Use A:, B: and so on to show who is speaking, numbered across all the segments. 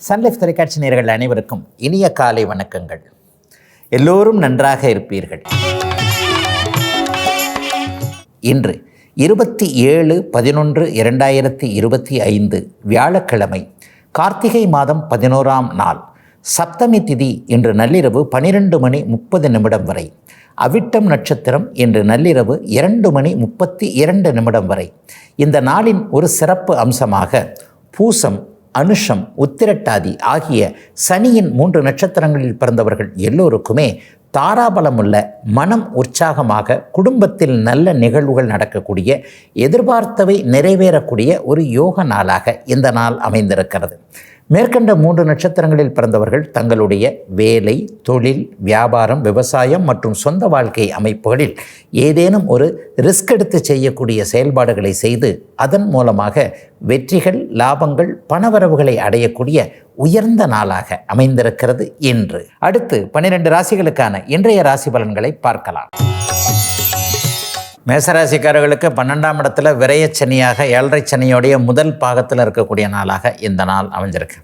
A: Sun Life தொலைக்காட்சி நேர்கள் அனைவருக்கும் இனிய காலை வணக்கங்கள். எல்லோரும் நன்றாக இருப்பீர்கள். இன்று இருபத்தி ஏழு பதினொன்று இரண்டாயிரத்தி இருபத்தி ஐந்து வியாழக்கிழமை கார்த்திகை மாதம் பதினோராம் நாள் சப்தமி திதி இன்று நள்ளிரவு பனிரெண்டு மணி முப்பது நிமிடம் வரை அவிட்டம் நட்சத்திரம் இன்று நள்ளிரவு இரண்டு மணி முப்பத்தி இரண்டு நிமிடம் வரை. இந்த நாளின் ஒரு சிறப்பு அம்சமாக பூசம் அனுஷம் உத்திரட்டாதி ஆகிய சனியின் மூன்று நட்சத்திரங்களில் பிறந்தவர்கள் எல்லோருக்குமே தாராபலமுள்ள மனம் உற்சாகமாக குடும்பத்தில் நல்ல நிகழ்வுகள் நடக்கக்கூடிய எதிர்பார்த்தவை நிறைவேறக்கூடிய ஒரு யோக நாளாக இந்த நாள் அமைந்திருக்கிறது. மேற்கண்ட மூன்று நட்சத்திரங்களில் பிறந்தவர்கள் தங்களுடைய வேலை தொழில் வியாபாரம் விவசாயம் மற்றும் சொந்த வாழ்க்கை அமைப்புகளில் ஏதேனும் ஒரு ரிஸ்க் எடுத்து செய்யக்கூடிய செயல்பாடுகளை செய்து அதன் மூலமாக வெற்றிகள் லாபங்கள் பணவரவுகளை அடையக்கூடிய உயர்ந்த நாளாக அமைந்திருக்கிறது இன்று. அடுத்து பன்னிரெண்டு ராசிகளுக்கான இன்றைய ராசி பலன்களை பார்க்கலாம். மேசராசிக்காரர்களுக்கு பன்னெண்டாம் இடத்துல விரையச்சனியாக ஏழரை சனியோடைய முதல் பாகத்தில் இருக்கக்கூடிய நாளாக இந்த நாள் அமைஞ்சிருக்கு.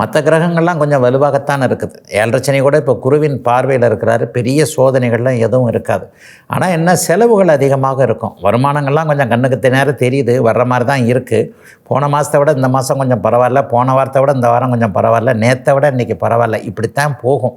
A: மற்ற கிரகங்கள்லாம் கொஞ்சம் வலுவாகத்தான் இருக்குது. ஏழரை சனி கூட இப்போ குருவின் பார்வையில் இருக்கிறாரு. பெரிய சோதனைகள்லாம் எதுவும் இருக்காது. ஆனால் என்ன செலவுகள் அதிகமாக இருக்கும். வருமானங்கள்லாம் கொஞ்சம் கண்ணுக்கு நேரம் தெரியுது. வர்ற மாதிரி தான் இருக்குது போன மாதத்தை விட இந்த மாதம் கொஞ்சம் பரவாயில்ல. போன வாரத்தை விட இந்த வாரம் கொஞ்சம் பரவாயில்ல. நேற்றை விட இன்றைக்கி பரவாயில்ல. இப்படித்தான் போகும்.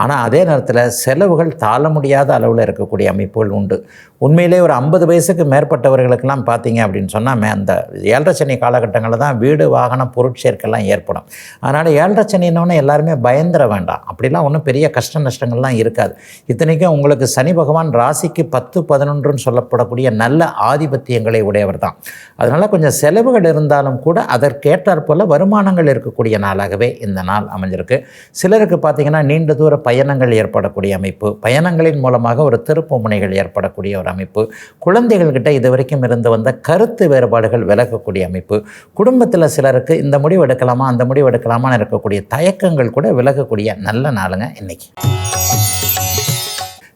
A: ஆனால் அதே நேரத்தில் செலவுகள் தாழ முடியாத அளவில் இருக்கக்கூடிய அமைப்புகள் உண்டு. உண்மையிலே ஒரு ஐம்பது வயசுக்கு மேற்பட்டவர்களுக்கெல்லாம் பார்த்தீங்க அப்படின்னு சொன்னால் மே அந்த ஏழரை சனி காலகட்டங்களில் தான் வீடு வாகனம் பொருட்சேர்க்கெல்லாம் ஏற்படும். அதனால் ஏழரை சனின்னொன்னே எல்லாருமே பயந்துட வேண்டாம். அப்படிலாம் ஒன்றும் பெரிய கஷ்ட நஷ்டங்கள்லாம் இருக்காது. இத்தனைக்கும் உங்களுக்கு சனி பகவான் ராசிக்கு பத்து பதினொன்றுன்னு சொல்லப்படக்கூடிய நல்ல ஆதிபத்தியங்களை உடையவர் தான். அதனால் கொஞ்சம் செலவுகள் இருந்தாலும் கூட அதற்கேற்றாற் போல் வருமானங்கள் இருக்கக்கூடிய நாளாகவே இந்த நாள் அமைஞ்சிருக்கு. சிலருக்கு பார்த்தீங்கன்னா நீண்ட தூர பயணங்கள் ஏற்படக்கூடிய அமைப்பு. பயணங்களின் மூலமாக ஒரு திருப்பு முனைகள் ஏற்படக்கூடிய ஒரு அமைப்பு குழந்தைகள்கிட்ட இது வரைக்கும் இருந்து வந்த கருத்து வேறுபாடுகள் விலகக்கூடிய அமைப்பு குடும்பத்தில் சிலருக்கு இந்த முடிவு எடுக்கலாமா அந்த முடிவு எடுக்கலாமான்னு இருக்கக்கூடிய தயக்கங்கள் கூட விலகக்கூடிய நல்ல நாளுங்க இன்னைக்கு.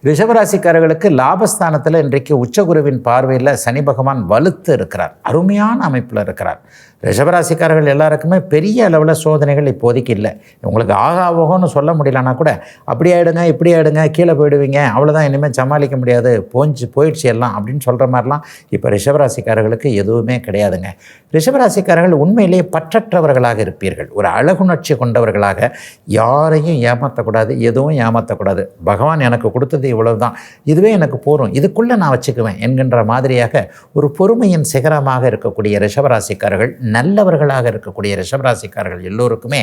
A: ரிஷபராசிக்காரர்களுக்கு லாபஸ்தானத்தில் இன்றைக்கு உச்சகுருவின் பார்வையில் சனி பகவான் வலுத்து இருக்கிறார் அருமையான அமைப்பில் இருக்கிறார். ரிஷபராசிக்காரர்கள் எல்லாருக்குமே பெரிய அளவில் சோதனைகள் இப்போதைக்கு இல்லை. உங்களுக்கு ஆகா ஓகோன்னு சொல்ல முடியலன்னா கூட அப்படி ஆகிடுங்க இப்படி ஆகிடுங்க கீழே போயிடுவீங்க அவ்வளோதான் இனிமேல் சமாளிக்க முடியாது போஞ்சு போயிடுச்சு எல்லாம் அப்படின்னு சொல்கிற மாதிரிலாம் இப்போ ரிஷபராசிக்காரர்களுக்கு எதுவுமே கிடையாதுங்க. ரிஷபராசிக்காரர்கள் உண்மையிலேயே பற்றற்றவர்களாக இருப்பீர்கள். ஒரு அழகுணர்ச்சி கொண்டவர்களாக யாரையும் ஏமாற்றக்கூடாது எதுவும் ஏமாற்றக்கூடாது பகவான் எனக்கு கொடுத்தது இவ்வளவு தான் இதுவே எனக்கு போகும் இதுக்குள்ளே நான் வச்சுக்குவேன் என்கின்ற மாதிரியாக ஒரு பொறுமையின் சிகரமாக இருக்கக்கூடிய ரிஷபராசிக்காரர்கள் நல்லவர்களாக இருக்கக்கூடிய ரிஷபராசிக்காரர்கள் எல்லோருக்குமே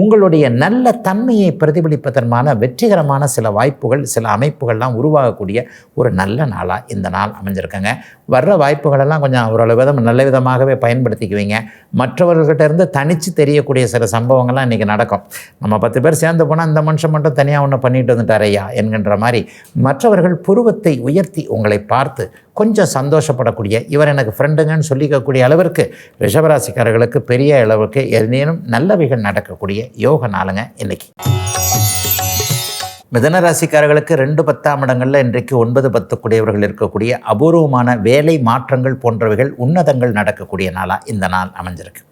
A: உங்களுடைய நல்ல தன்மையை பிரதிபலிப்பதற்கான வெற்றிகரமான சில வாய்ப்புகள் சில அமைப்புகள்லாம் உருவாகக்கூடிய ஒரு நல்ல நாளாக இந்த நாள் அமைஞ்சிருக்குங்க. வர்ற வாய்ப்புகளெல்லாம் கொஞ்சம் ஓரளவு விதம் நல்ல விதமாகவே பயன்படுத்திக்குவீங்க. மற்றவர்கள்கிட்ட இருந்து தனித்து தெரியக்கூடிய சில சம்பவங்கள்லாம் இன்றைக்கி நடக்கும். நம்ம பத்து பேர் சேர்ந்து போனால் இந்த மனுஷன் மட்டும் தனியாக ஒன்று பண்ணிட்டு வந்துட்டாரையா என்கின்ற மாதிரி மற்றவர்கள் புருவத்தை உயர்த்தி உங்களை பார்த்து கொஞ்சம் சந்தோஷப்படக்கூடிய இவர் எனக்கு ஃப்ரெண்டுங்கன்னு சொல்லிக்கக்கூடிய அளவிற்கு ரிஷபராசிக்காரர்களுக்கு பெரிய அளவுக்கு ஏதேனும் நல்லவைகள் நடக்கக்கூடிய யோக நாளுங்க இன்னைக்கு. மிதனராசிக்காரர்களுக்கு ரெண்டு பத்தாம் இடங்களில் இன்றைக்கு ஒன்பது பத்துக்குடையவர்கள் இருக்கக்கூடிய அபூர்வமான வேலை மாற்றங்கள் போன்றவைகள் உன்னதங்கள் நடக்கக்கூடிய நாளாக இந்த நாள் அமைஞ்சிருக்கு.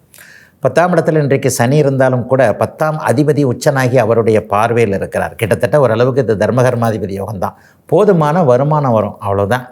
A: பத்தாம் இடத்துல இன்றைக்கு சனி இருந்தாலும் கூட பத்தாம் அதிபதி உச்சனாகி அவருடைய பார்வையில் இருக்கிறார். கிட்டத்தட்ட ஓரளவுக்கு இது தர்மகர்மாதிபதி யோகம்தான். போதுமான வருமானம் வரும். அவ்வளோதான்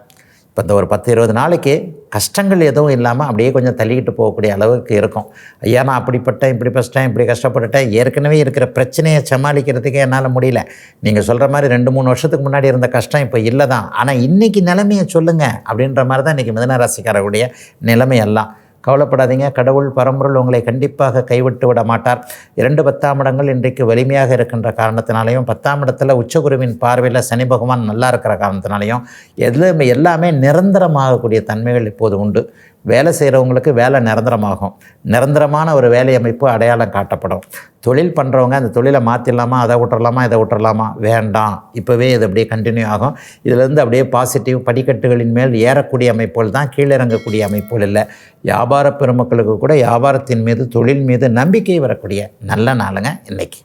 A: இப்போ இந்த ஒரு பத்து இருபது நாளைக்கு கஷ்டங்கள் எதுவும் இல்லாமல் அப்படியே கொஞ்சம் தள்ளிக்கிட்டு போகக்கூடிய அளவுக்கு இருக்கும். ஐயா நான் அப்படிப்பட்டேன் இப்படி பஸ்ட்டேன் இப்படி கஷ்டப்பட்டுட்டேன். ஏற்கனவே இருக்கிற பிரச்சனையை சமாளிக்கிறதுக்கே என்னால் முடியல. நீங்கள் சொல்கிற மாதிரி ரெண்டு மூணு வருஷத்துக்கு முன்னாடி இருந்த கஷ்டம் இப்போ இல்லை தான் ஆனால் இன்றைக்கி நிலைமையை சொல்லுங்கள் அப்படின்ற மாதிரி தான் இன்றைக்கி மிதனராசிக்காரர்களுடைய நிலைமை நிலைமையெல்லாம் கவலைப்படாதீங்க. கடவுள் பரம்பொருள் உங்களை கண்டிப்பாக கைவிட்டு விட மாட்டார். இரண்டு பத்தாம் இடங்கள் இன்றைக்கு வலிமையாக இருக்கின்ற காரணத்தினாலையும் பத்தாம் இடத்துல உச்சகுருவின் பார்வையில் சனி பகவான் நல்லா இருக்கிற காரணத்தினாலையும் எதுவுமே எல்லாமே நிரந்தரமாகக்கூடிய தன்மைகள் இப்போது உண்டு. வேலை செய்கிறவங்களுக்கு வேலை நிரந்தரமாகும். நிரந்தரமான ஒரு வேலை அமைப்பு அடையாளம் காட்டப்படும். தொழில் பண்ணுறவங்க அந்த தொழிலை மாற்றிடலாமா அதை விட்டுறலாமா இதை விட்டுறலாமா? வேண்டாம். இப்போவே இது அப்படியே கண்டினியூ ஆகும். இதிலேருந்து அப்படியே பாசிட்டிவ் படிக்கட்டுகளின் மேல் ஏறக்கூடிய அமைப்புகள் தான் கீழிறங்கக்கூடிய அமைப்புகள் இல்லை. வியாபார பெருமக்களுக்கு கூட வியாபாரத்தின் மீது தொழில் மீது நம்பிக்கை வரக்கூடிய நல்ல நாளுங்க இன்னைக்கு.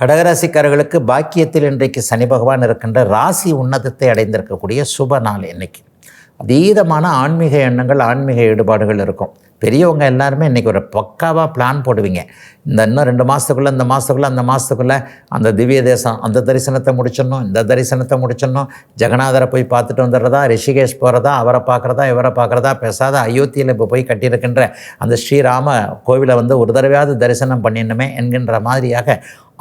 A: கடகராசிக்காரர்களுக்கு பாக்கியத்தில் இன்றைக்கு சனி பகவான் இருக்கின்ற ராசி உன்னதத்தை அடைந்திருக்கக்கூடிய சுப நாள் இன்னைக்கு. அதீதமான ஆன்மீக எண்ணங்கள் ஆன்மீக ஈடுபாடுகள் இருக்கும். பெரியவங்க எல்லாருமே இன்றைக்கி ஒரு பக்காவாக பிளான் போடுவீங்க. இந்த இன்னும் ரெண்டு மாதத்துக்குள்ளே இந்த மாதத்துக்குள்ளே அந்த மாதத்துக்குள்ளே அந்த திவ்ய தேசம் அந்த தரிசனத்தை முடிச்சிடணும் இந்த தரிசனத்தை முடிச்சிடணும் ஜெகநாதரை போய் பார்த்துட்டு வந்துடுறதா ரிஷிகேஷ் போகிறதா அவரை பார்க்குறதா இவரை பார்க்குறதா பேசாத அயோத்தியில் இப்போ போய் கட்டியிருக்கின்ற அந்த ஸ்ரீராம கோவிலை வந்து ஒரு தடவையாவது தரிசனம் பண்ணிடணுமே என்கின்ற மாதிரியாக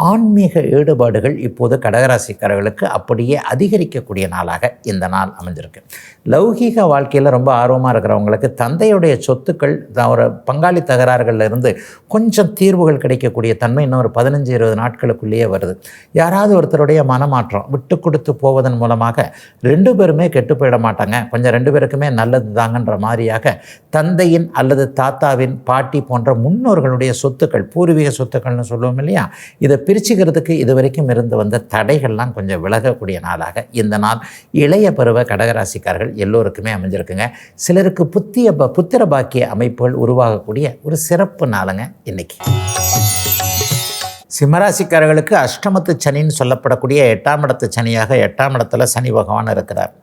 A: ஆன்மீக ஈடுபாடுகள் இப்போது கடகராசிக்காரர்களுக்கு அப்படியே அதிகரிக்கக்கூடிய நாளாக இந்த நாள் அமைஞ்சிருக்கு. லௌகீக வாழ்க்கையில் ரொம்ப ஆர்வமாக இருக்கிறவங்களுக்கு தந்தையுடைய சொத்துக்கள் ஒரு பங்காளி தகராறுகளில் இருந்து கொஞ்சம் தீர்வுகள் கிடைக்கக்கூடிய தன்மை இன்னும் ஒரு பதினஞ்சு இருபது நாட்களுக்குள்ளேயே வருது. யாராவது ஒருத்தருடைய மனமாற்றம் விட்டு கொடுத்து போவதன் மூலமாக ரெண்டு பேருமே கெட்டு போயிட மாட்டாங்க. கொஞ்சம் ரெண்டு பேருக்குமே நல்லது தாங்கன்ற மாதிரியாக தந்தையின் அல்லது தாத்தாவின் பாட்டி போன்ற முன்னோர்களுடைய சொத்துக்கள் பூர்வீக சொத்துக்கள்னு சொல்லுவோம் இல்லையா? இதை பிரிச்சுக்கிறதுக்கு இது வரைக்கும் இருந்து வந்த தடைகள்லாம் கொஞ்சம் விலகக்கூடிய நாளாக இந்த நாள் இளைய பருவ கடகராசிக்காரர்கள் எல்லோருக்குமே அமைஞ்சிருக்குங்க. சிலருக்கு புத்திய ப- புத்திர பாக்கிய அமைப்புகள் உருவாகக்கூடிய ஒரு சிறப்பு நாளுங்க இன்னைக்கு. சிம்மராசிக்காரர்களுக்கு அஷ்டமத்து சனின்னு சொல்லப்படக்கூடிய எட்டாம் இடத்து சனியாக எட்டாம் இடத்துல சனி பகவான் இருக்கிறார்.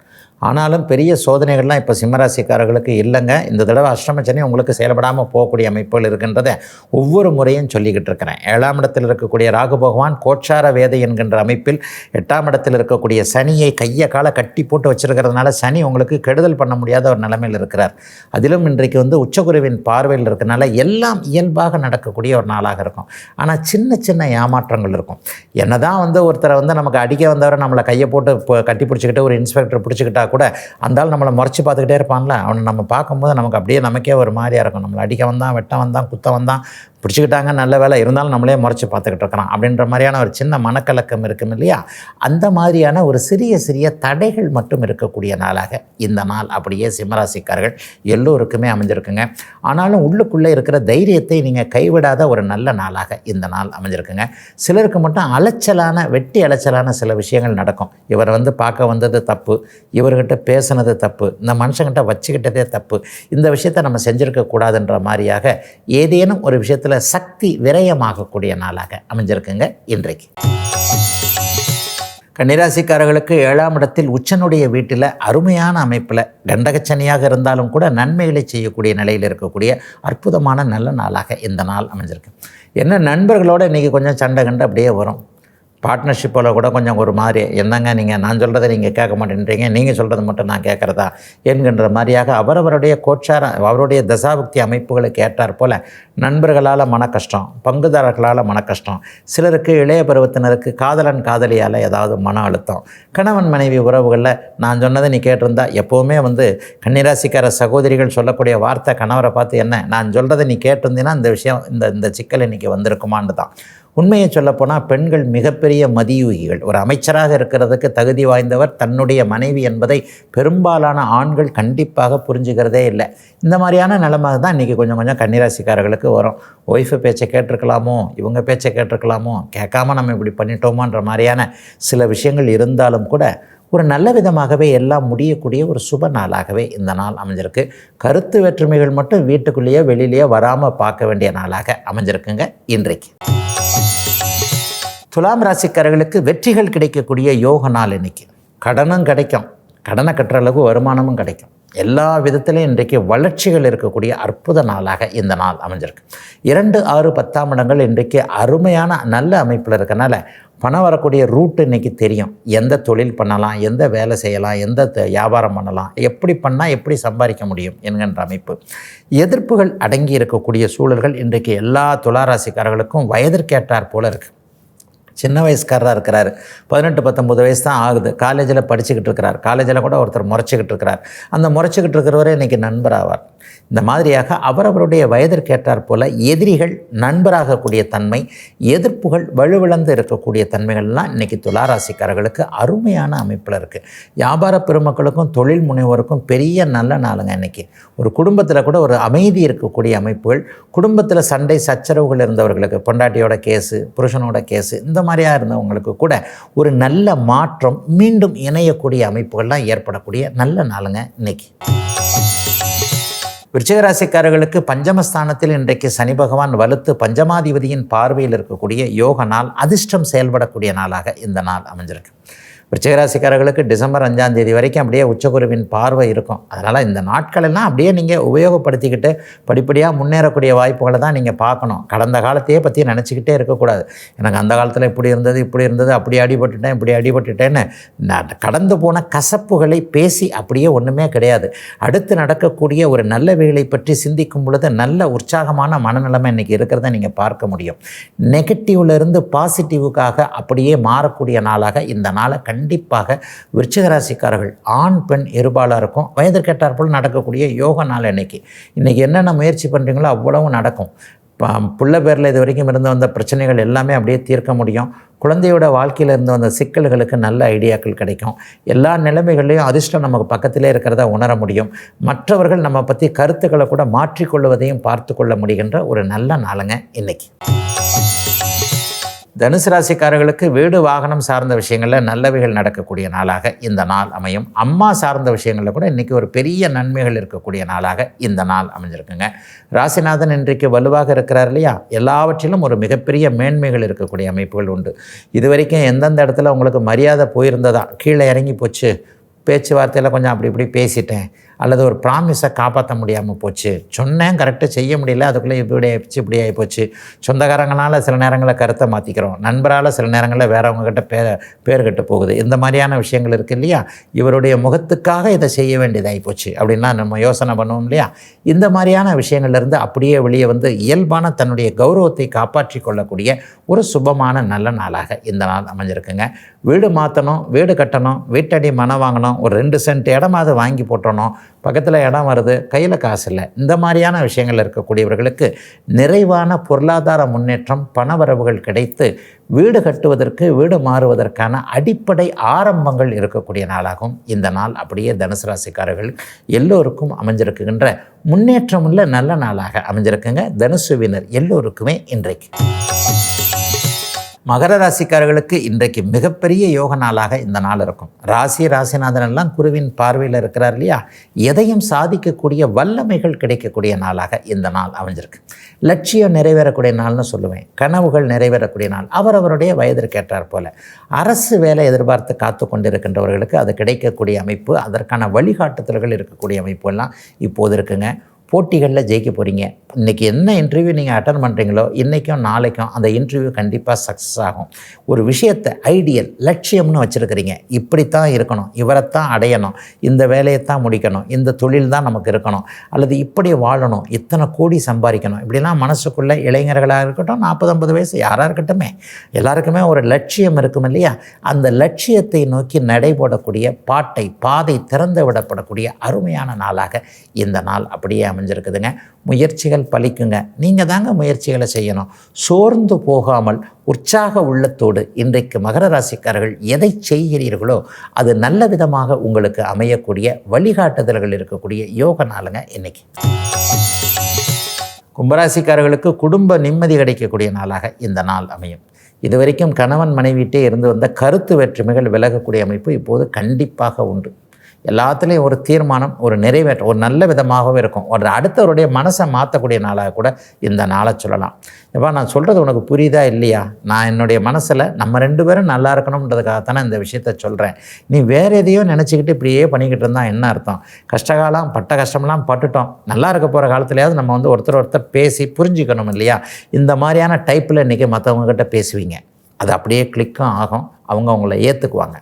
A: ஆனாலும் பெரிய சோதனைகள்லாம் இப்போ சிம்மராசிக்காரர்களுக்கு இல்லைங்க. இந்த தடவை அஷ்டம உங்களுக்கு செயல்படாமல் போகக்கூடிய அமைப்புகள் இருக்கின்றதை ஒவ்வொரு முறையும் சொல்லிக்கிட்டு இருக்கிறேன். ஏழாம் இடத்தில் இருக்கக்கூடிய ராகு பகவான் கோட்சார வேதை என்கின்ற அமைப்பில் எட்டாம் இடத்தில் இருக்கக்கூடிய சனியை கையை காலை கட்டி போட்டு வச்சிருக்கிறதுனால சனி உங்களுக்கு கெடுதல் பண்ண முடியாத ஒரு நிலைமையில் இருக்கிறார். அதிலும் இன்றைக்கு வந்து உச்சகுருவின் பார்வையில் இருக்கனால எல்லாம் இயல்பாக நடக்கக்கூடிய ஒரு நாளாக இருக்கும். ஆனால் சின்ன சின்ன ஏமாற்றங்கள் இருக்கும். என்னதான் வந்து ஒருத்தரை வந்து நமக்கு அடிக்க வந்தவரை நம்மளை கையை போட்டு கட்டி பிடிச்சிக்கிட்டு ஒரு இன்ஸ்பெக்டர் பிடிச்சிக்கிட்டா கூட அந்த ஆள் நம்மளை முறைச்சி பார்த்துக்கிட்டே இருப்பான்ல. அவனை நம்ம பார்க்கும்போது நமக்கு அப்படியே நமக்கே ஒரு மாதிரியாக இருக்கும். நம்மளை அடிக்க வந்தான் வெட்ட வந்தான் குத்த வந்தான் பிடிச்சிக்கிட்டாங்க நல்ல வேலை. இருந்தாலும் நம்மளே முறைச்சி பார்த்துக்கிட்டு இருக்கிறோம் அப்படின்ற மாதிரியான ஒரு சின்ன மனக்கலக்கம் இருக்கும் இல்லையா? அந்த மாதிரியான ஒரு சிறிய சிறிய தடைகள் மட்டும் இருக்கக்கூடிய நாளாக இந்த நாள். அப்படியே சிம்மராசிக்காரர்கள் எல்லோருக்குமே அமைஞ்சிருக்குங்க. ஆனாலும் உள்ளுக்குள்ளே இருக்கிற தைரியத்தை நீங்கள் கைவிடாத ஒரு நல்ல நாளாக இந்த நாள் அமைஞ்சிருக்குங்க. சிலருக்கு மட்டும் அலைச்சலான வெட்டி அலைச்சலான சில விஷயங்கள் நடக்கும். இவரை வந்து பார்க்க வந்தது தப்பு இவர்கிட்ட பேசுனது தப்பு இந்த மனுஷங்கிட்ட வச்சுக்கிட்டதே தப்பு இந்த விஷயத்தை நம்ம செஞ்சுருக்கக்கூடாதுன்ற மாதிரியாக ஏதேனும் ஒரு விஷயத்தில் சக்தி விரயமாகக்கூடிய நாளாக அமைஞ்சிருக்குங்க இன்றைக்கு. கன்னிராசிக்காரர்களுக்கு ஏழாம் இடத்தில் உச்சனுடைய வீட்டில் அருமையான அமைப்பில் கண்டகச்சனியாக இருந்தாலும் கூட நன்மைகளை செய்யக்கூடிய நிலையில் இருக்கக்கூடிய அற்புதமான நல்ல நாளாக இந்த நாள் அமைஞ்சிருக்கு. என்ன நண்பர்களோட இன்றைக்கி கொஞ்சம் சண்டை கண்டு அப்படியே வரும். பார்ட்னர்ஷிப்பில் கூட கொஞ்சம் ஒரு மாதிரி என்னங்க நீங்கள் நான் சொல்கிறத நீங்கள் கேட்க மாட்டேன்றீங்க நீங்கள் சொல்கிறது மட்டும் நான் கேட்குறதா என்கின்ற மாதிரியாக அவரவருடைய கோச்சார அவருடைய தசாபக்தி அமைப்புகளுக்கு கேட்டார் போல் நண்பர்களால் மன கஷ்டம் பங்குதாரர்களால் மன கஷ்டம் சிலருக்கு இளைய பருவத்தினருக்கு காதலன் காதலியால் ஏதாவது மன அழுத்தம் கணவன் மனைவி உறவுகளில் நான் சொன்னதை நீ கேட்டிருந்தா எப்போவுமே வந்து கன்னிராசிக்கார சகோதரிகள் சொல்லக்கூடிய வார்த்தை கணவரை பார்த்து என்ன நான் சொல்கிறத நீ கேட்டிருந்தீன்னா இந்த விஷயம் இந்த இந்த சிக்கல் இன்றைக்கி வந்திருக்குமான்னு தான் உண்மையை சொல்லப்போனால் பெண்கள் மிகப்பெரிய மதியூகிகள். ஒரு அமைச்சராக இருக்கிறதுக்கு தகுதி வாய்ந்தவர் தன்னுடைய மனைவி என்பதை பெரும்பாலான ஆண்கள் கண்டிப்பாக புரிஞ்சுக்கிறதே இல்லை. இந்த மாதிரியான நிலைமை தான் இன்றைக்கி கொஞ்சம் கொஞ்சம் கன்னிராசிக்காரர்களுக்கு வரும். ஒய்ஃபு பேச்சை கேட்டிருக்கலாமோ? இவங்க பேச்சை கேட்டிருக்கலாமோ? கேட்காம நம்ம இப்படி பண்ணிட்டோமோன்ற மாதிரியான சில விஷயங்கள் இருந்தாலும் கூட ஒரு நல்ல விதமாகவே எல்லாம் முடியக்கூடிய ஒரு சுப நாளாகவே இந்த நாள் அமைஞ்சிருக்கு. கருத்து வேற்றுமைகள் மட்டும் வீட்டுக்குள்ளேயே வெளியிலேயே வராமல் பார்க்க வேண்டிய நாளாக அமைஞ்சிருக்குங்க. இன்றைக்கு துலாம் ராசிக்காரர்களுக்கு வெற்றிகள் கிடைக்கக்கூடிய யோக நாள் இன்னைக்கு. கடனும் கிடைக்கும். கடனை கட்டுற அளவு வருமானமும் கிடைக்கும். எல்லா விதத்திலையும் இன்றைக்கு வளர்ச்சிகள் இருக்கக்கூடிய அற்புத நாளாக இந்த நாள் அமைஞ்சிருக்கு. இரண்டு ஆறு பத்தாம் இடங்கள் இன்றைக்கு அருமையான நல்ல அமைப்பில் இருக்கனால பணம் வரக்கூடிய ரூட் இன்றைக்கி தெரியும். எந்த தொழில் பண்ணலாம் எந்த வேலை செய்யலாம் எந்த த- வியாபாரம் பண்ணலாம் எப்படி பண்ணால் எப்படி சம்பாதிக்க முடியும் என்கின்ற அமைப்பு. எதிர்ப்புகள் அடங்கி இருக்கக்கூடிய சூழல்கள் இன்றைக்கு எல்லா துளாராசிக்காரர்களுக்கும் வயதிற்கேற்றார் போல இருக்குது சின்ன வயசுக்காரராக இருக்கிறார். பதினெட்டு பத்தொம்பது வயசு தான் ஆகுது காலேஜில் படிச்சுக்கிட்டு இருக்கிறார். காலேஜில் கூட ஒருத்தர் முறைச்சிக்கிட்டு இருக்கிறார். அந்த முறைச்சிக்கிட்டு இருக்கிறவரே இன்றைக்கி நண்பராவார். இந்த மாதிரியாக அவரவருடைய வயதிற்கேற்றாற் போல எதிரிகள் நண்பராகக்கூடிய தன்மை எதிர்ப்புகள் வலுவிழந்து இருக்கக்கூடிய தன்மைகள்லாம் இன்றைக்கி துளாராசிக்காரர்களுக்கு அருமையான அமைப்பில் இருக்குது வியாபார பெருமக்களுக்கும் தொழில் முனைவோருக்கும் பெரிய நல்ல நாளுங்க இன்றைக்கி ஒரு குடும்பத்தில் கூட ஒரு அமைதி இருக்கக்கூடிய அமைப்புகள் குடும்பத்தில் சண்டை சச்சரவுகள் இருந்தவர்களுக்கு பொண்டாட்டியோட கேஸு புருஷனோட கேஸு இந்த மாதிரியாக இருந்தவங்களுக்கு கூட ஒரு நல்ல மாற்றம் மீண்டும் இணையக்கூடிய அமைப்புகள்லாம் ஏற்படக்கூடிய நல்ல நாளுங்க இன்னைக்கு. விருச்சிகராசிக்காரர்களுக்கு பஞ்சமஸ்தானத்தில் இன்றைக்கு சனி பகவான் வலுத்து பஞ்சமாதிபதியின் பார்வையில் இருக்கக்கூடிய யோக நாள் அதிர்ஷ்டம் செயல்படக்கூடிய நாளாக இந்த நாள் அமைஞ்சிருக்கு. விருச்சிகராசிக்காரர்களுக்கு டிசம்பர் அஞ்சாம் தேதி வரைக்கும் அப்படியே உச்சகுருவின் பார்வை இருக்கும். அதனால் இந்த நாட்களெல்லாம் அப்படியே நீங்கள் உபயோகப்படுத்திக்கிட்டு படிப்படியாக முன்னேறக்கூடிய வாய்ப்புகளை தான் நீங்கள் பார்க்கணும். கடந்த காலத்தையே பற்றி நினச்சிக்கிட்டே இருக்கக்கூடாது. எனக்கு அந்த காலத்தில் இப்படி இருந்தது இப்படி இருந்தது அப்படி அடிபட்டுட்டேன் இப்படி அடிபட்டுட்டேன்னு நான் கடந்து போன கசப்புகளை பேசி அப்படியே ஒன்றுமே கிடையாது. அடுத்து நடக்கக்கூடிய ஒரு நல்லவைகளை பற்றி சிந்திக்கும் பொழுது நல்ல உற்சாகமான மனநிலைமை இன்றைக்கி இருக்கிறத நீங்கள் பார்க்க முடியும். நெகட்டிவ்லேருந்து பாசிட்டிவுக்காக அப்படியே மாறக்கூடிய நாளாக இந்த நாளை கண்டிப்பாக விருச்சிகராசிக்காரர்கள் ஆண் பெண் இருபாலாக இருக்கும். வயதிற்கேட்டாற்போல் நடக்கக்கூடிய யோக நாள் இன்னைக்கு இன்றைக்கி என்னென்ன முயற்சி பண்ணுறீங்களோ அவ்வளவும் நடக்கும். ப- புள்ள பேரில் இது வரைக்கும் இருந்து வந்த பிரச்சனைகள் எல்லாமே அப்படியே தீர்க்க முடியும். குழந்தையோட வாழ்க்கையில் இருந்து வந்த சிக்கல்களுக்கு நல்ல ஐடியாக்கள் கிடைக்கும். எல்லா நிலைமைகள்லையும் அதிர்ஷ்டம் நமக்கு பக்கத்திலே இருக்கிறத உணர முடியும். மற்றவர்கள் நம்ம பற்றி கருத்துக்களை கூட மாற்றிக்கொள்வதையும் பார்த்து கொள்ள முடிகின்ற ஒரு நல்ல நாளுங்க இன்னைக்கு. தனுசு ராசிக்காரர்களுக்கு வீடு வாகனம் சார்ந்த விஷயங்களில் நல்லவைகள் நடக்கக்கூடிய நாளாக இந்த நாள் அமையும். அம்மா சார்ந்த விஷயங்களில் கூட இன்றைக்கி ஒரு பெரிய நன்மைகள் இருக்கக்கூடிய நாளாக இந்த நாள் அமைஞ்சிருக்குங்க. ராசிநாதன் இன்றைக்கு வலுவாக இருக்கிறார் இல்லையா? எல்லாவற்றிலும் ஒரு மிகப்பெரிய மேன்மைகள் இருக்கக்கூடிய அமைப்புகள் உண்டு. இது வரைக்கும் எந்தெந்த இடத்துல உங்களுக்கு மரியாதை போயிருந்ததா? கீழே இறங்கி போச்சு. பேச்சுவார்த்தையில் கொஞ்சம் அப்படி இப்படி பேசிட்டேன். அல்லது ஒரு ப்ராமிஸை காப்பாற்ற முடியாமல் போச்சு. சொன்னேன் கரெக்டாக செய்ய முடியல அதுக்குள்ளே இப்படி ஆயிடுச்சு இப்படி ஆகி போச்சு. சொந்தக்காரங்களால் சில நேரங்களில் கருத்தை மாற்றிக்கிறோம் நண்பரால் சில நேரங்களில் வேறவங்கக்கிட்ட பேர் பேர் கெட்டு போகுது. இந்த மாதிரியான விஷயங்கள் இருக்குது இல்லையா? இவருடைய முகத்துக்காக இதை செய்ய வேண்டியதாகி போச்சு அப்படின்லாம் நம்ம யோசனை பண்ணுவோம் இல்லையா? இந்த மாதிரியான விஷயங்கள்லேருந்து அப்படியே வெளியே வந்து இயல்பான தன்னுடைய கௌரவத்தை காப்பாற்றி கொள்ளக்கூடிய ஒரு சுபமான நல்ல நாளாக இந்த நாள் அமைஞ்சிருக்குங்க. வீடு மாற்றணும் வீடு கட்டணும் வீட்டடி மனை வாங்கணும் ஒரு ரெண்டு சென்ட் இடமாவது வாங்கி போட்டணும் பக்கத்தில் இடம் வருது கையில் காசு இல்லை. இந்த மாதிரியான விஷயங்கள் இருக்கக்கூடியவர்களுக்கு நிறைவான பொருளாதார முன்னேற்றம் பணவரவுகள் கிடைத்து வீடு கட்டுவதற்கு வீடு மாறுவதற்கான அடிப்படை ஆரம்பங்கள் இருக்கக்கூடிய நாளாகும். இந்த நாள் அப்படியே தனுசு ராசிக்காரர்கள் எல்லோருக்கும் அமைஞ்சிருக்குகின்ற முன்னேற்றமுள்ள நல்ல நாளாக அமைஞ்சிருக்குங்க. தனுசுவினர் எல்லோருக்குமே இன்றைக்கு. மகர ராசிக்காரர்களுக்கு இன்றைக்கு மிகப்பெரிய யோக நாளாக இந்த நாள் இருக்கும். ராசி ராசிநாதன் எல்லாம் குருவின் பார்வையில் இருக்கிறார் இல்லையா? எதையும் சாதிக்கக்கூடிய வல்லமைகள் கிடைக்கக்கூடிய நாளாக இந்த நாள் அமைஞ்சிருக்கு. லட்சியம் நிறைவேறக்கூடிய நாள்னு சொல்லுவேன். கனவுகள் நிறைவேறக்கூடிய நாள். அவரவருடைய வயதிற்கு ஏற்றார் போல. அரசு வேலை எதிர்பார்த்து காத்து கொண்டிருக்கின்றவர்களுக்கு அது கிடைக்கக்கூடிய அமைப்பு அதற்கான வழிகாட்டுதல்கள் இருக்கக்கூடிய அமைப்பு எல்லாம் இப்போது இருக்குங்க. போட்டிகளில் ஜெயிக்க போகிறீங்க இன்றைக்கி என்ன இன்டர்வியூ நீங்கள் அட்டன் பண்ணுறீங்களோ இன்றைக்கும் நாளைக்கும் அந்த இன்டர்வியூ கண்டிப்பாக சக்ஸஸ் ஆகும். ஒரு விஷயத்தை ஐடியல் லட்சியம்னு வச்சுருக்கிறீங்க. இப்படித்தான் இருக்கணும். இவரைத்தான் அடையணும். இந்த வேலையைத்தான் முடிக்கணும். இந்த தொழில் தான் நமக்கு இருக்கணும். அல்லது இப்படி வாழணும். இத்தனை கோடி சம்பாதிக்கணும். இப்படிலாம் மனசுக்குள்ளே இளைஞர்களாக இருக்கட்டும் நாற்பது ஐம்பது வயசு யாராக இருக்கட்டுமே. எல்லாருக்குமே ஒரு லட்சியம் இருக்கும் இல்லையா? அந்த லட்சியத்தை நோக்கி நடைபோடக்கூடிய பாட்டை பாதை திறந்து விடப்படக்கூடிய அருமையான நாளாக இந்த நாள் அப்படியே அமைஞ்சிருக்குதுங்க. முயற்சிகள் பலிக்குங்க. நீங்கள் தாங்க முயற்சிகளை செய்யணும். சோர்ந்து போகாமல் உற்சாக உள்ளத்தோடு இன்றைக்கு மகர ராசிக்காரர்கள் எதை செய்கிறீர்களோ அது நல்ல விதமாக உங்களுக்கு அமையக்கூடிய வழிகாட்டுதல்கள் இருக்கக்கூடிய யோக நாளுங்க இன்னைக்கு. கும்பராசிக்காரர்களுக்கு குடும்ப நிம்மதி கிடைக்கக்கூடிய நாளாக இந்த நாள் அமையும். இதுவரைக்கும் கணவன் மனைவிட்டே இருந்து வந்த கருத்து வேற்றுமைகள் விலகக்கூடிய அமைப்பு இப்போது கண்டிப்பாக உண்டு. எல்லாத்துலேயும் ஒரு தீர்மானம் ஒரு நிறைவேற்றம் ஒரு நல்ல விதமாகவே இருக்கும். ஒரு அடுத்தவருடைய மனசை மாற்றக்கூடிய நாளாக கூட இந்த நாளை சொல்லலாம். இப்போ நான் சொல்கிறது உனக்கு புரியுதா இல்லையா? நான் என்னுடைய மனசில் நம்ம ரெண்டு பேரும் நல்லா இருக்கணுன்றதுக்காகத்தானே இந்த விஷயத்த சொல்கிறேன் நீ வேறு எதையோ நினச்சிக்கிட்டு இப்படியே பண்ணிக்கிட்டு இருந்தால் என்ன அர்த்தம்? கஷ்டகாலம் பட்ட கஷ்டமெல்லாம் பட்டுட்டோம். நல்லா இருக்க போகிற காலத்துலையாவது நம்ம வந்து ஒருத்தர் ஒருத்தர் பேசி புரிஞ்சுக்கணும் இல்லையா? இந்த மாதிரியான டைப்பில் இன்றைக்கி மற்றவங்கக்கிட்ட பேசுவீங்க. அது அப்படியே கிளிக்கும் ஆகும். அவங்க அவங்கள ஏற்றுக்குவாங்க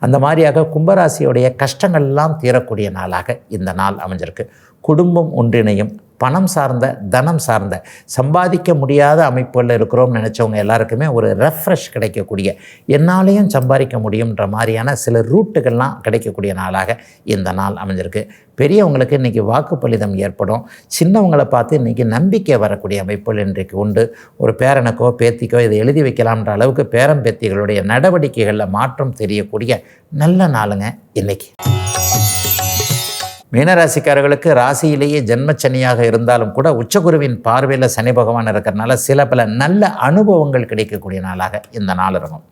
A: அந்த மாதிரியாக கும்பராசியுடைய கஷ்டங்கள்லாம் தீரக்கூடிய நாளாக இந்த நாள் அமைஞ்சிருக்கு. குடும்பம் ஒன்றிணையும் பணம் சார்ந்த தனம் சார்ந்த சம்பாதிக்க முடியாத அமைப்புகளில் இருக்கிறோம்னு நினச்சவங்க எல்லாருக்குமே ஒரு ரெஃப்ரெஷ் கிடைக்கக்கூடிய என்னாலேயும் சம்பாதிக்க முடியுன்ற மாதிரியான சில ரூட்டுகள்லாம் கிடைக்கக்கூடிய நாளாக இந்த நாள் அமைஞ்சிருக்கு. பெரியவங்களுக்கு இன்றைக்கி வாக்குப்பளிதம் ஏற்படும். சின்னவங்களை பார்த்து இன்றைக்கி நம்பிக்கை வரக்கூடிய அமைப்புகள் இன்றைக்கு உண்டு. ஒரு பேரனுக்கோ பேத்திக்கோ இதை எழுதி வைக்கலாம்ன்ற அளவுக்கு பேரம்பேத்திகளுடைய நடவடிக்கைகளில் மாற்றம் தெரியக்கூடிய நல்ல நாளுங்க இன்னைக்கு. மீனராசிக்காரர்களுக்கு ராசியிலேயே ஜென்மச்சனியாக இருந்தாலும் கூட உச்சகுருவின் பார்வையில் சனி பகவான் இருக்கிறனால சில பல நல்ல அனுபவங்கள் கிடைக்கக்கூடிய நாளாக இந்த நாள் இருக்கும்.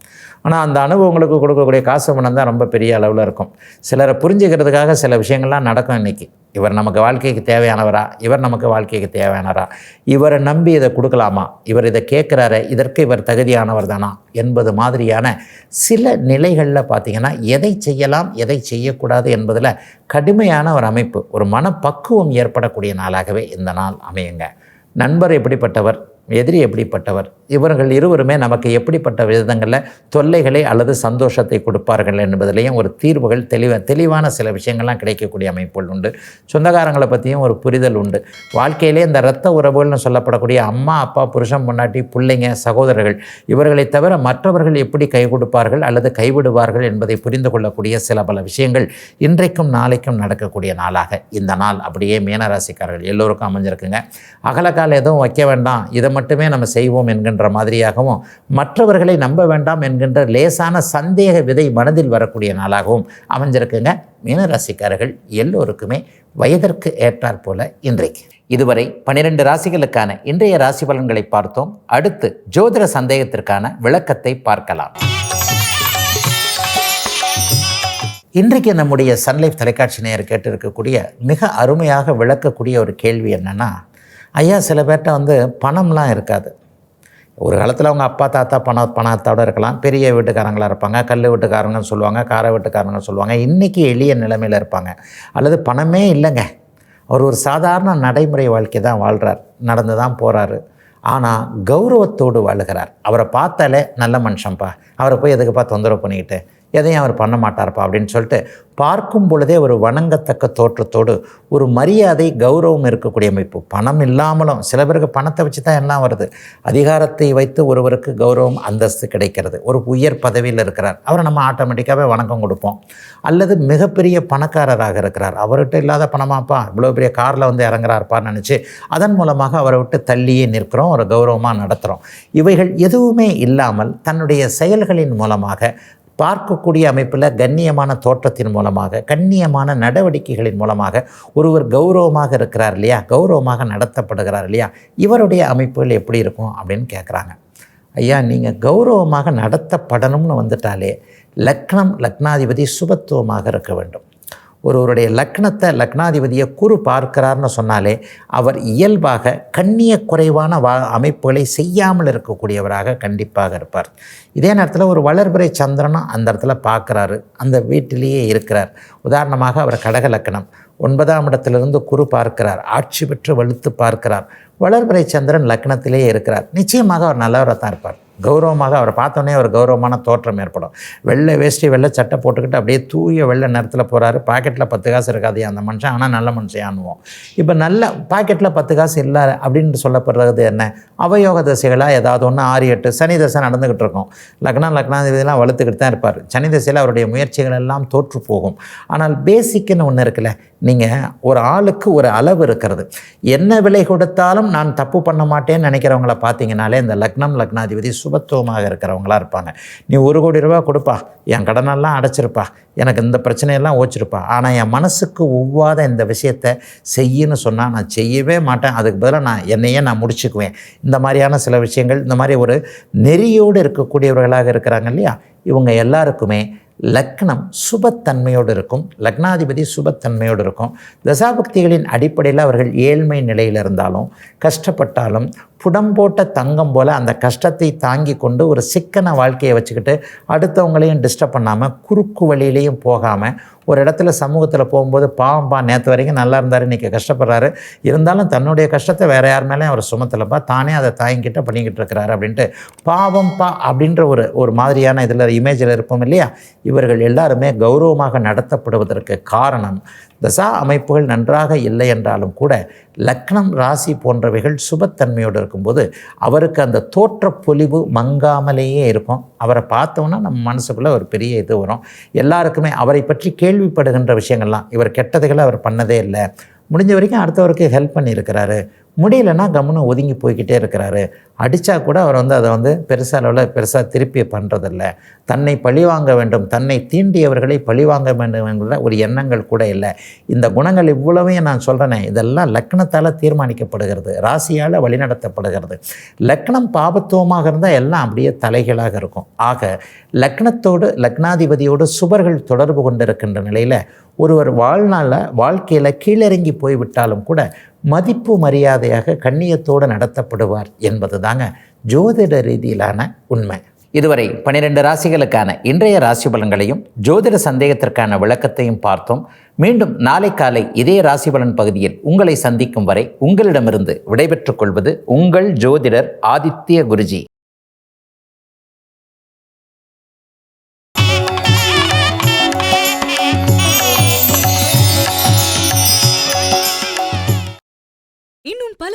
A: ஆனால் அந்த அனுபவங்களுக்கு கொடுக்கக்கூடிய காசு பணம் தான் ரொம்ப பெரிய அளவில் இருக்கும். சிலரை புரிஞ்சுக்கிறதுக்காக சில விஷயங்கள்லாம் நடக்கும் இன்றைக்கி இவர் நமக்கு வாழ்க்கைக்கு தேவையானவரா? இவர் நமக்கு வாழ்க்கைக்கு தேவையானவரா? இவரை நம்பி இதை கொடுக்கலாமா? இவர் இதை கேட்குறாரு இதற்கு இவர் தகுதியானவர் தானா? என்பது மாதிரியான சில நிலைகளில் பார்த்தீங்கன்னா எதை செய்யலாம் எதை செய்யக்கூடாது என்பதில் கடுமையான ஒரு அமைப்பு ஒரு மனப்பக்குவம் ஏற்படக்கூடிய நாளாகவே இந்த நாள் அமையுங்க. நண்பர் எப்படிப்பட்டவர்? எதிரி எப்படிப்பட்டவர்? இவர்கள் இருவருமே நமக்கு எப்படிப்பட்ட விதங்களில் தொல்லைகளை அல்லது சந்தோஷத்தை கொடுப்பார்கள் என்பதிலையும் ஒரு தீர்வுகள் தெளிவ தெளிவான சில விஷயங்கள்லாம் கிடைக்கக்கூடிய அமைப்புகள் உண்டு. சொந்தக்காரங்களை பற்றியும் ஒரு புரிதல் உண்டு. வாழ்க்கையிலே இந்த இரத்த உறவுகள்னு சொல்லப்படக்கூடிய அம்மா அப்பா புருஷன் பொண்டாட்டி பிள்ளைங்க சகோதரர்கள் இவர்களை தவிர மற்றவர்கள் எப்படி கை கொடுப்பார்கள் அல்லது கைவிடுவார்கள் என்பதை புரிந்து கொள்ளக்கூடிய சில பல விஷயங்கள் இன்றைக்கும் நாளைக்கும் நடக்கக்கூடிய நாளாக. இந்த நாள் அப்படியே மீனராசிக்காரர்கள் எல்லோருக்கும் அமைஞ்சிருக்குங்க. அகலக்கால் எதுவும் வைக்க வேண்டாம். இதை மட்டுமே நம்ம செய்வோம் என்கின்ற மாதிரியாகவும் மற்றவர்களை நம்ப வேண்டாம் என்கின்ற லேசான சந்தேக விதை மனதில் வரக்கூடிய நாளாகவும் அமைஞ்சிருக்குங்க. மீனராசிக்காரர்கள் எல்லோருக்குமே வயதிற்கு ஏற்றாற் போல இன்றைக்கு. இதுவரை பனிரெண்டு ராசிகளுக்கான இன்றைய ராசி பலன்களை பார்த்தோம். அடுத்து ஜோதிட சந்தேகத்திற்கான விளக்கத்தை பார்க்கலாம். இன்றைக்கு நம்முடைய சன்லைஃப் தொலைக்காட்சி நேயர் கேட்டிருக்கக்கூடிய மிக அருமையாக விளக்கக்கூடிய ஒரு கேள்வி என்னென்னா ஐயா சில பேர்கிட்ட வந்து பணம்லாம் இருக்காது. ஒரு காலத்தில் அவங்க அப்பா தாத்தா பண பணத்தோடு இருக்கலாம். பெரிய வீட்டுக்காரங்களாக இருப்பாங்க. கல் வீட்டுக்காரங்கன்னு சொல்லுவாங்க கார வீட்டுக்காரங்கன்னு சொல்லுவாங்க. இன்றைக்கி எளிய நிலைமையில் இருப்பாங்க. அல்லது பணமே இல்லைங்க. அவர் ஒரு சாதாரண நடைமுறை வாழ்க்கை தான் வாழ்கிறார் நடந்து தான் போகிறாரு ஆனால் கௌரவத்தோடு வாழுகிறார். அவரை பார்த்தாலே நல்ல மனுஷன்ப்பா அவரை போய் எதுக்குப்பா தொந்தரவு பண்ணிக்கிட்டு? எதையும் அவர் பண்ண மாட்டார்ப்பா அப்படின்னு சொல்லிட்டு பார்க்கும் பொழுதே ஒரு வணங்கத்தக்க தோற்றத்தோடு ஒரு மரியாதை கௌரவம் இருக்கக்கூடிய அமைப்பு. பணம் இல்லாமலும் சில பேருக்கு பணத்தை வச்சு தான் எல்லாம் வருது. அதிகாரத்தை வைத்து ஒருவருக்கு கௌரவம் அந்தஸ்து கிடைக்கிறது. ஒரு உயர் பதவியில் இருக்கிறார். அவரை நம்ம ஆட்டோமேட்டிக்காகவே வணக்கம் கொடுப்போம். அல்லது மிகப்பெரிய பணக்காரராக இருக்கிறார். அவர்கிட்ட இல்லாத பணமாப்பா இவ்வளோ பெரிய காரில் வந்து இறங்குறாருப்பான்னு நினச்சி அதன் மூலமாக அவரை விட்டு தள்ளியே நிற்கிறோம் ஒரு கௌரவமாக நடத்துகிறோம் இவைகள் எதுவுமே இல்லாமல் தன்னுடைய செயல்களின் மூலமாக பார்க்கக்கூடிய அமைப்பில் கண்ணியமான தோற்றத்தின் மூலமாக கண்ணியமான நடவடிக்கைகளின் மூலமாக ஒருவர் கௌரவமாக இருக்கிறார் இல்லையா? கௌரவமாக நடத்தப்படுகிறார் இல்லையா? இவருடைய அமைப்புகள் எப்படி இருக்கும் அப்படின்னு கேட்குறாங்க ஐயா நீங்கள் கௌரவமாக நடத்தப்படணும்னு வந்துட்டாலே லக்னம் லக்னாதிபதி சுபத்துவமாக இருக்க வேண்டும். ஒருவருடைய லக்னத்தை லக்னாதிபதியை குரு பார்க்கிறார்னு சொன்னாலே அவர் இயல்பாக கண்ணிய குறைவான வா அமைப்புகளை செய்யாமல் இருக்கக்கூடியவராக கண்டிப்பாக இருப்பார். இதே நேரத்தில் ஒரு வளர்பிறை சந்திரனும் அந்த இடத்துல பார்க்குறாரு. அந்த வீட்டிலேயே இருக்கிறார். உதாரணமாக அவர் கடக லக்கணம் ஒன்பதாம் இடத்திலிருந்து குரு பார்க்கிறார். ஆட்சி பெற்று வலுத்து பார்க்கிறார். வளர்பிறை சந்திரன் லக்னத்திலேயே இருக்கிறார். நிச்சயமாக அவர் நல்லவராக தான் இருப்பார். கௌரவமாக அவரை பார்த்தோன்னே ஒரு கௌரவமான தோற்றம் ஏற்படும். வெள்ளை வேஷ்டி வெள்ளை சட்டை போட்டுக்கிட்டு அப்படியே தூய வெள்ளை நேரத்தில் போகிறாரு பாக்கெட்டில் பத்து காசு இருக்காது அந்த மனுஷன் ஆனால் நல்ல மனுஷன் ஆணுவோம் இப்போ நல்ல பாக்கெட்டில் பத்து காசு இல்லை அப்படின்னு சொல்லப்படுறது என்ன? அவயோக தசைகளாக ஏதாவது ஒன்று ஆறு எட்டு சனி தசை நடந்துக்கிட்டு இருக்கும். லக்னம் இதெல்லாம் வளர்த்துக்கிட்டு தான் இருப்பார். சனி தசையில் அவருடைய முயற்சிகள் எல்லாம் தோற்று போகும். ஆனால் பேசிக்குன்னு ஒன்று இருக்குல்ல நீங்கள் ஒரு ஆளுக்கு ஒரு அளவு இருக்கிறது. என்ன விலை கொடுத்தாலும் நான் தப்பு பண்ண மாட்டேன்னு நினைக்கிறவங்கள பார்த்தீங்கனாலே இந்த லக்னம் லக்னாதிபதி சுபத்துவமாக இருக்கிறவங்களா இருப்பாங்க. நீ ஒரு கோடி ரூபா கொடுப்பா என் கடனெல்லாம் அடைச்சிருப்பா எனக்கு இந்த பிரச்சனையெல்லாம் ஓச்சிருப்பா. ஆனால் என் மனசுக்கு ஒவ்வாத இந்த விஷயத்தை செய்யின்னு சொன்னால் நான் செய்யவே மாட்டேன். அதுக்கு பதிலாக நான் என்னையே நான் முடிச்சுக்குவேன். இந்த மாதிரியான சில விஷயங்கள் இந்த மாதிரி ஒரு நெறியோடு இருக்கக்கூடியவர்களாக இருக்கிறாங்க இல்லையா? இவங்க எல்லாருக்குமே லக்னம் சுபத்தன்மையோடு இருக்கும். லக்னாதிபதி சுபத்தன்மையோடு இருக்கும். தசாபக்திகளின் அடிப்படையில் அவர்கள் ஏழ்மை நிலையில் இருந்தாலும் கஷ்டப்பட்டாலும் புடம் போட்ட தங்கம் போல் அந்த கஷ்டத்தை தாங்கி கொண்டு ஒரு சிக்கன வாழ்க்கையை வச்சுக்கிட்டு அடுத்தவங்களையும் டிஸ்டர்ப் பண்ணாமல் குறுக்கு வழியிலையும் போகாமல் ஒரு இடத்துல சமூகத்தில் போகும்போது பாவம்பா நேற்று வரைக்கும் நல்லா இருந்தார் இன்றைக்கி கஷ்டப்படுறாரு. இருந்தாலும் தன்னுடைய கஷ்டத்தை வேறு யார் மேலேயும் அவர் சுமத்தலப்பா. தானே அதை தாயங்கிட்ட பண்ணிக்கிட்டு இருக்கிறாரு அப்படின்ட்டு பாவம்பா அப்படின்ற ஒரு ஒரு மாதிரியான இதில் இமேஜில் இருப்போம் இல்லையா? இவர்கள் எல்லாருமே கௌரவமாக நடத்தப்படுவதற்கு காரணம். தசா அமைப்புகள் நன்றாக இல்லை என்றாலும் கூட லக்னம் ராசி போன்றவைகள் சுபத்தன்மையோடு இருக்கும்போது அவருக்கு அந்த தோற்ற பொலிவு மங்காமலேயே இருக்கும். அவரை பார்த்தோன்னா நம்ம மனசுக்குள்ளே ஒரு பெரிய இது வரும். எல்லாருக்குமே அவரை பற்றி கேள்விப்படுகின்ற விஷயங்கள்லாம் இவர் கெட்டதுகளை அவர் பண்ணதே இல்லை. முடிஞ்ச வரைக்கும் அடுத்தவருக்கு ஹெல்ப் பண்ணியிருக்கிறாரு. முடியலன்னா கம்முன்னு ஒதுங்கி போய்கிட்டே இருக்கிறாரு. அடித்தா கூட அவர் வந்து அதை வந்து பெருசாக அளவில் பெருசாக திருப்பி பண்ணுறதில்ல தன்னை பழிவாங்க வேண்டும் தன்னை தீண்டியவர்களை பழிவாங்க வேண்டும் என்கிற ஒரு எண்ணங்கள் கூட இல்லை. இந்த குணங்கள் இவ்வளவையும் நான் சொல்கிறேனே இதெல்லாம் லக்னத்தால் தீர்மானிக்கப்படுகிறது ராசியால் வழிநடத்தப்படுகிறது. லக்னம் பாபத்துவமாக இருந்தால் எல்லாம் அப்படியே தலைகளாக இருக்கும். ஆக லக்னத்தோடு லக்னாதிபதியோடு சுபர்கள் தொடர்பு கொண்டிருக்கின்ற நிலையில் ஒருவர் வாழ்நாளில் வாழ்க்கையில் கீழிறங்கி போய்விட்டாலும் கூட மதிப்பு மரியாதையாக கண்ணியத்தோடு நடத்தப்படுவார் என்பது தாங்க ஜோதிட ரீதியிலான உண்மை. இதுவரை பனிரெண்டு ராசிகளுக்கான இன்றைய ராசி பலன்களையும் ஜோதிட சந்தேகத்திற்கான விளக்கத்தையும் பார்த்தோம். மீண்டும் நாளை காலை இதே ராசி பலன் பகுதியில் உங்களை சந்திக்கும் வரை உங்களிடமிருந்து விடைபெற்றுக் கொள்வது உங்கள் ஜோதிடர் ஆதித்ய குருஜி.